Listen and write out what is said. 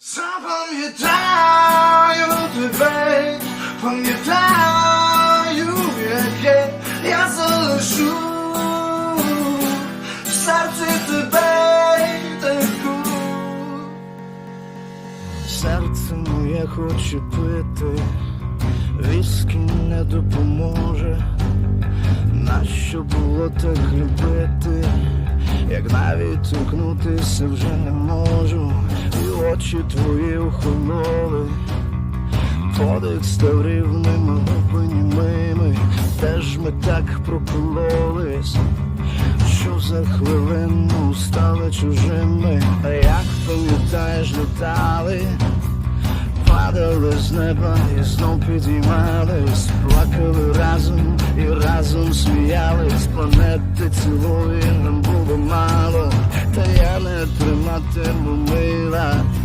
Запам'ятаю тебе, пам'ятаю, яке я залишу в серці тебе таку. Серце моє хоче пити, віскі не допоможе. Нащо було так любити, як навіть торкнутися вже не можу, очі твої охололи, подих став рівними, губи німими, теж ми так прокололись, що за хвилину стали чужими, а як пам'ятаєш, літали. Падали з неба і знов підіймались, плакали разом і разом сміялись, планети цілої нам було мало, та я не триматиму мила,